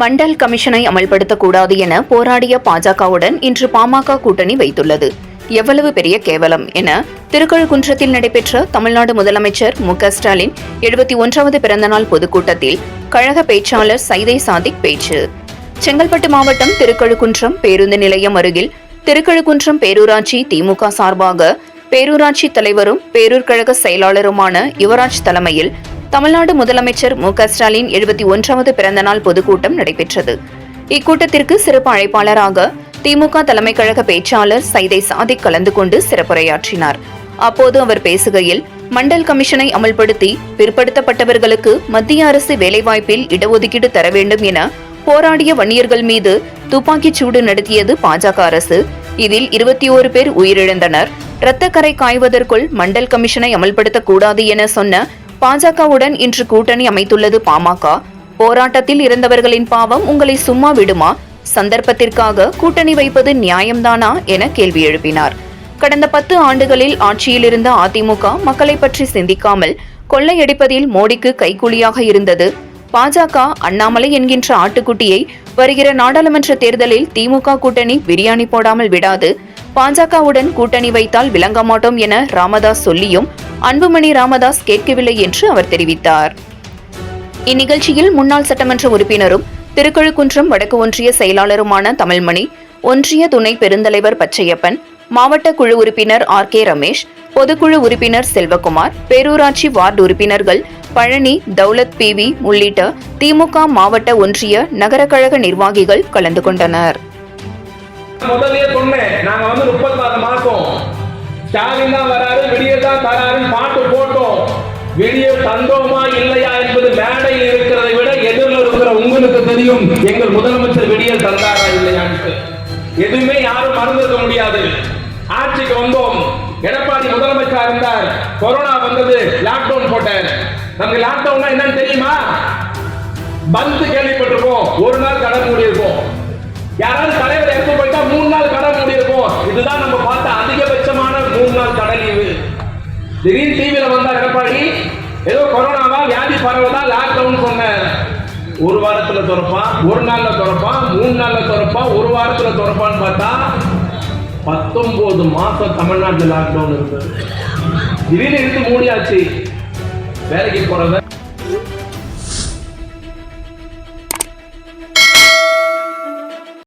மண்டல் கமிஷனை அமல்படுத்தக்கூடாது என போராடிய பாஜகவுடன் இன்று பாமக கூட்டணி வைத்துள்ளது. எவ்வளவு பெரிய கேவலம் என திருக்கழுக்குன்றத்தில் நடைபெற்ற தமிழ்நாடு முதலமைச்சர் மு க ஸ்டாலின் எழுபத்தி ஒன்றாவது பிறந்தநாள் பொதுக்கூட்டத்தில் கழக பேச்சாளர் சைதை சாதிக் பேச்சு. செங்கல்பட்டு மாவட்டம் திருக்கழுக்குன்றம் பேருந்து நிலையம் அருகில் திருக்கழுக்குன்றம் பேரூராட்சி திமுக சார்பாக பேரூராட்சி தலைவரும் பேரூர் கழக செயலாளருமான யுவராஜ் தலைமையில் தமிழ்நாடு முதலமைச்சர் மு க ஸ்டாலின் எழுபத்தி ஒன்றாவது பிறந்தநாள் பொதுக்கூட்டம் நடைபெற்றது. இக்கூட்டத்திற்கு சிறப்பு அழைப்பாளராக திமுக தலைமை கழக பேச்சாளர் சைதை சாதிக் கலந்து கொண்டு சிறப்புரையாற்றினார். அப்போது அவர் பேசுகையில் மண்டல் கமிஷனை அமல்படுத்தி பிற்படுத்தப்பட்டவர்களுக்கு மத்திய அரசு வேலைவாய்ப்பில் இடஒதுக்கீடு தர வேண்டும் என போராடிய வன்னியர்கள் மீது துப்பாக்கிச் சூடு நடத்தியது பாஜக அரசு. இதில் இருபத்தி ஓரு பேர் உயிரிழந்தனர். இரத்தக்கரை காய்வதற்குள் மண்டல் கமிஷனை அமல்படுத்தக்கூடாது என சொன்ன பாஜகவுடன் இன்று கூட்டணி அமைத்துள்ளது பாமக. போராட்டத்தில் இறந்தவர்களின் பாவம் உங்களை சும்மா விடுமா? சந்தர்ப்பத்திற்காக கூட்டணி வைப்பது நியாயம்தானா என கேள்வி எழுப்பினார். கடந்த பத்து ஆண்டுகளில் ஆட்சியில் இருந்த அதிமுக மக்களை பற்றி சிந்திக்காமல் கொள்ளையடிப்பதில் மோடிக்கு கைக்கூலியாக இருந்தது. பாஜக அண்ணாமலை என்கின்ற ஆட்டுக்குட்டியை வருகிற நாடாளுமன்ற தேர்தலில் திமுக கூட்டணி பிரியாணி போடாமல் விடாது. பாஜகவுடன் கூட்டணி வைத்தால் விளங்க மாட்டோம் என ராமதாஸ் சொல்லியும் அன்புமணி ராமதாஸ் கேட்கவில்லை என்று அவர் தெரிவித்தார். இந்நிகழ்ச்சியில் முன்னாள் சட்டமன்ற உறுப்பினரும் திருக்கழுக்குன்றம் வடக்கு ஒன்றிய செயலாளருமான தமிழ்மணி ஒன்றிய துணை பெருந்தலைவர் பச்சையப்பன் மாவட்ட குழு உறுப்பினர் ஆர் கே ரமேஷ் பொதுக்குழு உறுப்பினர் செல்வகுமார் பேரூராட்சி வார்டு உறுப்பினர்கள் பழனி தௌலத் பிவி உள்ளிட்ட திமுக மாவட்ட ஒன்றிய நகர கழக நிர்வாகிகள் கலந்து கொண்டனர். முதலே சொன்னேன் நாங்க வந்து முப்பத்தாறு மாசம் ஸ்டாலின் தான் வராரு வெளியே தான் தராருன்னு பாட்டு போட்டோம். வெளியே தந்தோமா இல்லையா என்பது மேடையில் இருக்கிறதை விட எதிரில் இருக்கிற உங்களுக்கு தெரியும் எங்கள் முதலமைச்சர் வெளியே தந்தாரா இல்லையான்னு எதுவுமே யாரும் மறந்துருக்க முடியாது. ஆட்சிக்கு வந்தோம். எடப்பாடி முதலமைச்சர் இருந்தார். கொரோனா வந்தது லாக்டவுன் போட்டார். நமக்கு லாக்டவுன்னா என்னன்னு தெரியுமா? பந்து கேள்விப்பட்டிருப்போம். ஒரு நாள் கடை மூடி யாராவது தலைவர் இறந்து போயிட்டா மூணு நாள் கடை மூடி கொரோனாவா தான் பரவதா லாக்டவுன் சொன்னேன் ஒரு வாரத்துல திறப்பான் ஒரு நாள்ல திறப்பான் மூணு நாள்ல திறப்பான் ஒரு வாரத்துல திறப்பான்னு பார்த்தா பத்தொன்பது மாசம் தமிழ்நாட்டில் லாக்டவுன் இருந்தது. திடீர்னு இழுத்து மூடியாச்சு. வேலைக்கு போறத